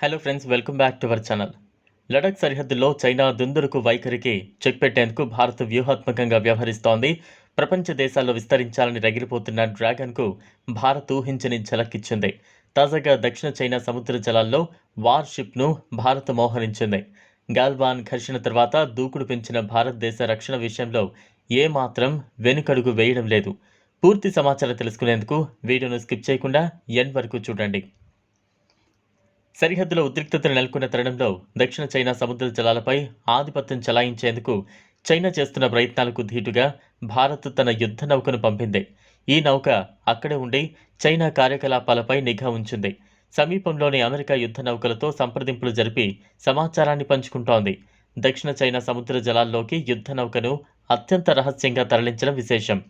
Hello friends welcome back to our channel Ladakh సరిహద్దులో China దుందుడుకు వైఖరికి check పెట్టేందుకు భారత్ వ్యూహాత్మకంగా వ్యవహరిస్తోంది. ప్రపంచ దేశాల్లో విస్తరించాలని రగిలిపోతున్న డ్రాగన్కు భారత్ ఊహించని ఝలక్కిచ్చింది. తాజాగా దక్షిణ చైనా సముద్ర జలాల్లో వార్షిప్ను భారత్ మోహరించింది. గాల్వాన్ ఘర్షణ తర్వాత దూకుడు పెంచిన భారతదేశ రక్షణ విషయంలో ఏమాత్రం వెనుకడుగు వేయడం లేదు. పూర్తి సమాచారం తెలుసుకునేందుకు వీడియోను స్కిప్ చేయకుండా ఎన్ వరకు చూడండి. సరిహద్దులో ఉద్రిక్తతలు నెలకొన్న తరుణంలో దక్షిణ చైనా సముద్ర జలాలపై ఆధిపత్యం చెలాయించేందుకు చైనా చేస్తున్న ప్రయత్నాలకు ధీటుగా భారత్ తన యుద్ధ నౌకను పంపింది. ఈ నౌక అక్కడే ఉండి చైనా కార్యకలాపాలపై నిఘా ఉంచింది. సమీపంలోని అమెరికా యుద్ధ నౌకలతో సంప్రదింపులు జరిపి సమాచారాన్ని పంచుకుంటోంది. దక్షిణ చైనా సముద్ర జలాల్లోకి యుద్ధ నౌకను అత్యంత రహస్యంగా తరలించడం విశేషం.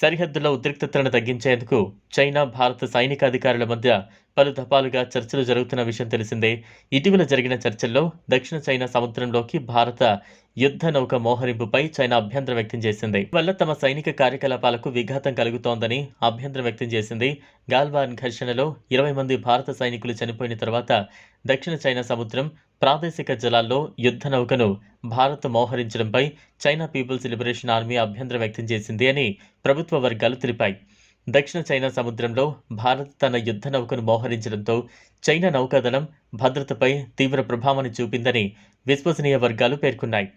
సరిహద్దులో ఉద్రిక్తతలను తగ్గించేందుకు చైనా భారత సైనిక అధికారుల మధ్య పలు దఫాలుగా చర్చలు జరుగుతున్న విషయం తెలిసిందే. ఇటీవల జరిగిన చర్చల్లో దక్షిణ చైనా సముద్రంలోకి భారత యుద్ధ నౌక మోహరింపుపై చైనా అభ్యంతరం వ్యక్తం చేసింది. వల్ల తమ సైనిక కార్యకలాపాలకు విఘాతం కలుగుతోందని అభ్యంతరం వ్యక్తం చేసింది. గాల్వాన్ ఘర్షణలో ఇరవై మంది భారత సైనికులు చనిపోయిన తర్వాత దక్షిణ చైనా సముద్రం ప్రాదేశిక జలాల్లో యుద్ధ నౌకను భారత్ మోహరించడంపై చైనా పీపుల్స్ లిబరేషన్ ఆర్మీ అభ్యంతరం వ్యక్తం చేసింది అని ప్రభుత్వ వర్గాలు తెలిపాయి. దక్షిణ చైనా సముద్రంలో భారత్ తన యుద్ధ నౌకను మోహరించడంతో చైనా నౌకాదళం భద్రతపై తీవ్ర ప్రభావాన్ని చూపిందని విశ్వసనీయ వర్గాలు పేర్కొన్నాయి.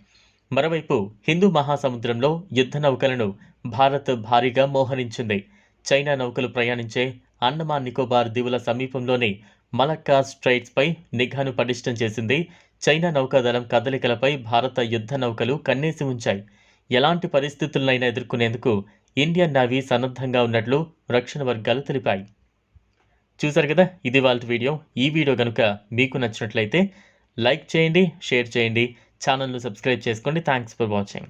మరోవైపు హిందూ మహాసముద్రంలో యుద్ధ నౌకలను భారత్ భారీగా మోహరించింది. చైనా నౌకలు ప్రయాణించే అండమాన్ నికోబార్ దీవుల సమీపంలోని మలక్కా స్ట్రైట్స్పై నిఘాను పటిష్టం చేసింది చైనా నౌకాదళం కదలికలపై భారత యుద్ధ నౌకలు కన్నేసి ఉంచాయి. ఎలాంటి పరిస్థితులనైనా ఎదుర్కొనేందుకు ఇండియన్ నావీ సన్నద్ధంగా ఉన్నట్లు రక్షణ వర్గాలు తెలిపాయి. చూసారు కదా ఇది వాళ్ళ వీడియో. ఈ వీడియో కనుక మీకు నచ్చినట్లయితే లైక్ చేయండి షేర్ చేయండి. ఛానల్ను సబ్స్క్రైబ్ చేసుకోండి. Thanks for watching.